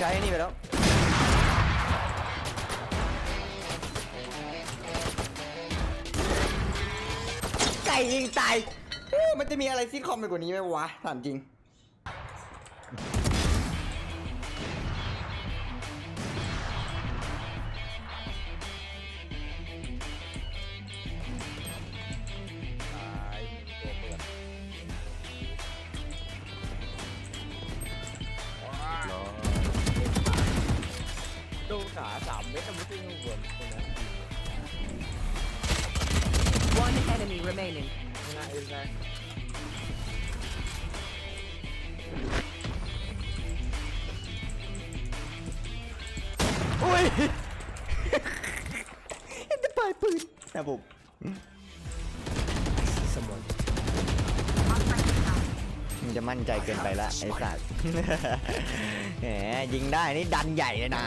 ใช้ไอ้นี่ไปแล้ว ไก่ยิงตายโอ้มันจะมีอะไรซิทคอมไปกว่านี้ไหมวะถามจริง One enemy remaining. ง่ายง่ายอุ้ย จะปล่อยปืนนะผม จะมั่นใจเกินไปละไอ้สัตว์แหมยิงได้นี่ดันใหญ่เลยนะ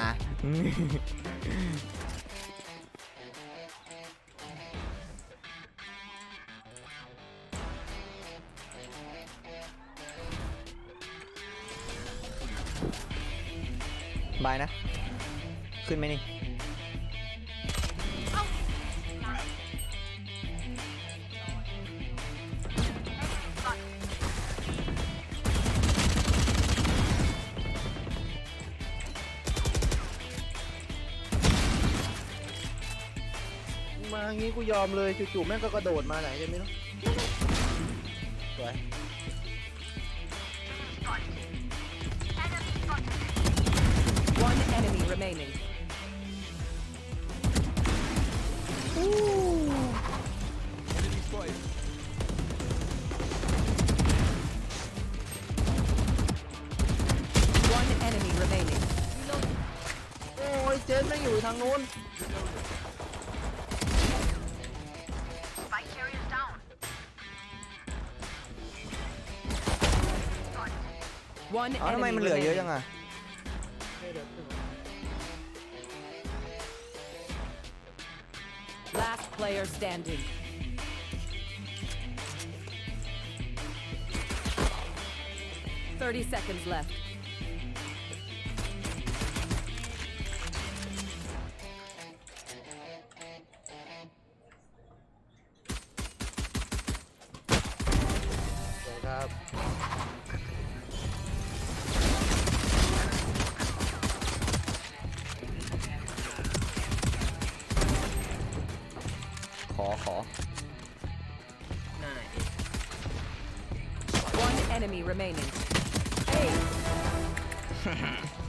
บายนะ ขึ้นไหมนี่ มางี้กูยอมเลยจู่ๆแม่งก็กระโดดมาไหนกันไม่รู้สวย One enemy remaining. One enemy remaining. โอ้ยเจนแม่งอยู่ทางนู้น One เอ้าทำไม enemy มันเหลือเยอะจัง remaining. อ่ะ Last player standing. Thirty seconds left. อขอ One enemy remaining. Hey,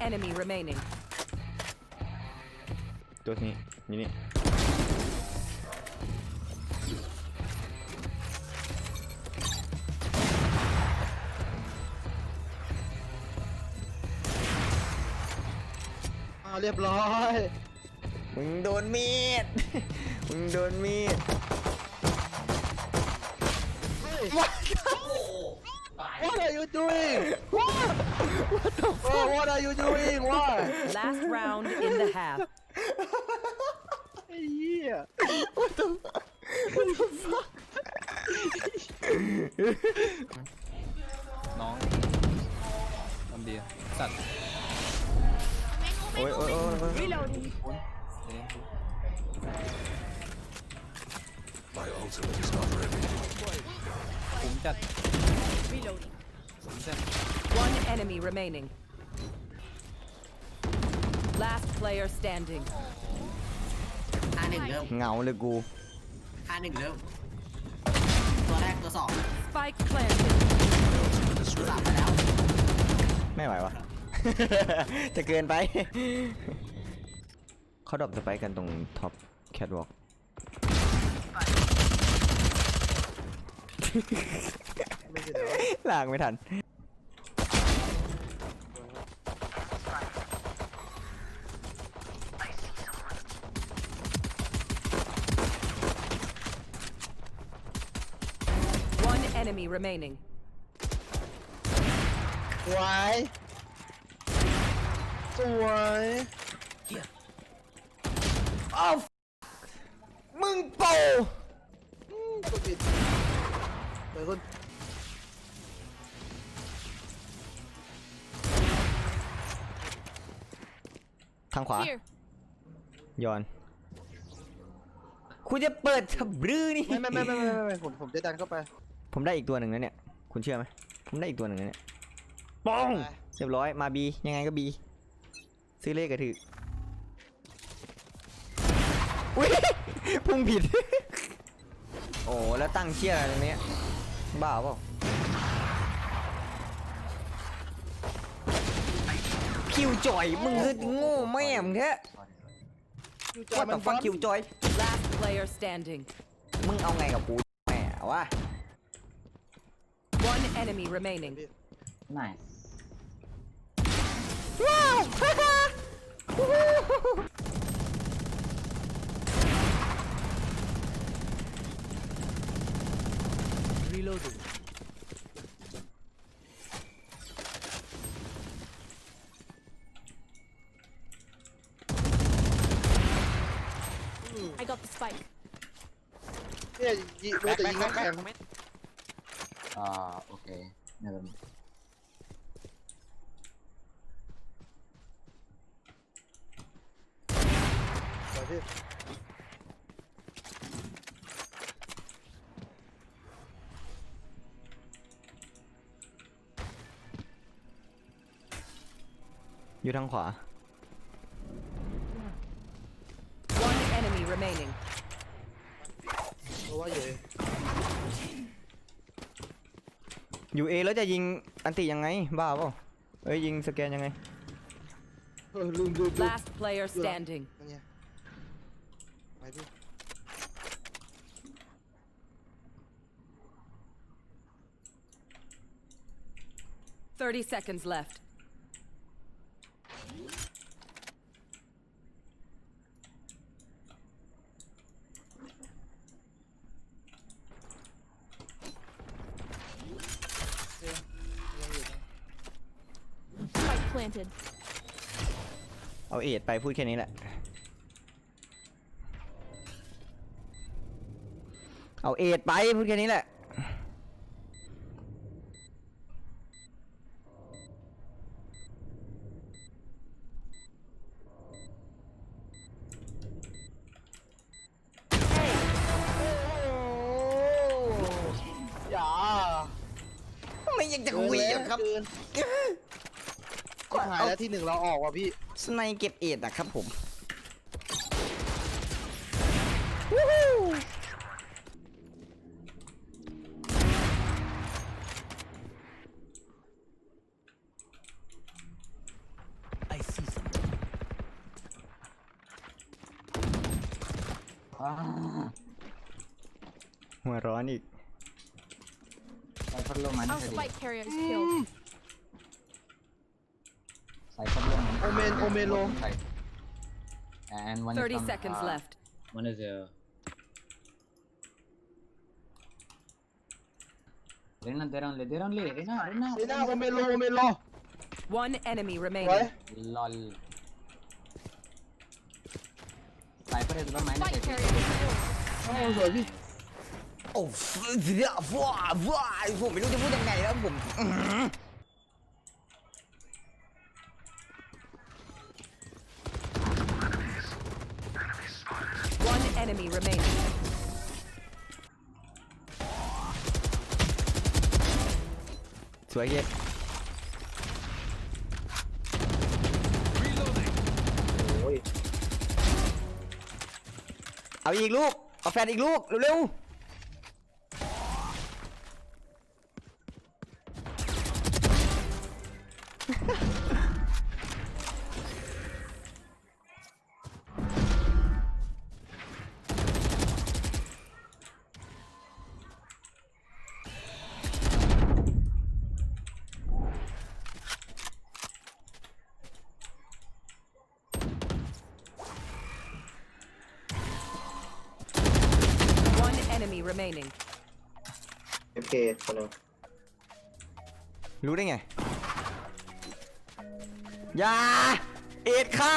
enemy remaining. One enemy remaining. ตัวนี้นี่นี่อ่าเรียบร้อย มึงโดนมีด มึงโดนมีด What are you doing What What the fuck oh, What are you doing Why Last round in the half. ไอ้เหี้ย น้องทำดีสัตว์ โอ้ยโอ้ยโอ้ยโอ้ย เอ๊ะ My ultimate is not ready. ผมจัดผมจัด One enemy remaining. Last player standing. ห้าหนึ่งเริ่มเหงาเลยกูห้าหนึ่งเริ่ม ตัวแรกตัวสอง Spike planted. ตัวสามไปแล้ว ไม่ไหววะ จะเกินไป เขาดรอปสไปค์กันตรงท็อปแคทวอล์ก ไม่ใช่เดี๋ยวลากไม่ทัน One enemy remaining. สวย สวยอ้าวมึงโป อืมกดผิดเดี๋ยว คนทางขวาย้อน คุณจะเปิดทับรื้อนี่ไม่ไม่ไม่ไม่ไม่ไม่ไม่ผมผมจะดันเข้าไปผมได้อีกตัวหนึ่งแล้วเนี่ย คุณเชื่อไหม ผมได้อีกตัวหนึ่งแล้วเนี่ย ป้องไปเรียบร้อย มาบียังไงก็บี ซื้อเลขกระถืออุ้ย พุ่งผิด โอ้ แล้วตั้งเชี่ยอะไรตรงเนี้ย บ้าเปล่าคิวจอยมึงคือโง่แม่มึงแท้อยู่จอว่ามัแต่นฟักบอลคิวจอย Last player standing. มึงเอาไงกับกูแม่วะ One enemy remaining. Nice. ว้าว Reloading เนี่ยยิโดนแต่ยิงน้ำแข็ง Uh, okay. Never mind. อยู่ทางขวา One enemy remaining. เพราะว่าเยอะอยู่เอแล้วจะยิงอันติยังไง บ้าเปล่าเอ้ยยิงสแกนยังไง เออลืมลืมลืม Last player standing. นั่นไงไปพี่30 seconds left. เอาเอ็ดไปพูดแค่นี้แหละ เอาเอ็ดไปพูดแค่นี้แหละ อย่าไม่อยากจะคุยอะครับ เกิน ชิบหายแล้วที่หนึ่งเราออกว่ะพี่สไนเก็บเอ็ดอะครับผม Ah, หัวร้อนอีก Cypher low man. Our spike carrier is killed. Cypher low man. Omen, Omen low. Side. And one is 30 from, seconds uh, left. One is uh. Rena, they're only, they're only, Rena, Rena. เซน่าโอเมโลโอเมโล One enemy ไว้ remaining. Lol. Cypher is low minus Spike 80. carrier is killed. โอ้สวยพี่ โอ้เสียว้าว้าผมไม่รู้จะพูดยังไงแล้วผมอื้อหือ enemy remaining. สวยเย็ดโอ้ยเอาอีกลูก เอาแฟนอีกลูก เร็วๆ remaining. เอฟเคคนหนึรู้ได้ไงอยาเอ็ดค่า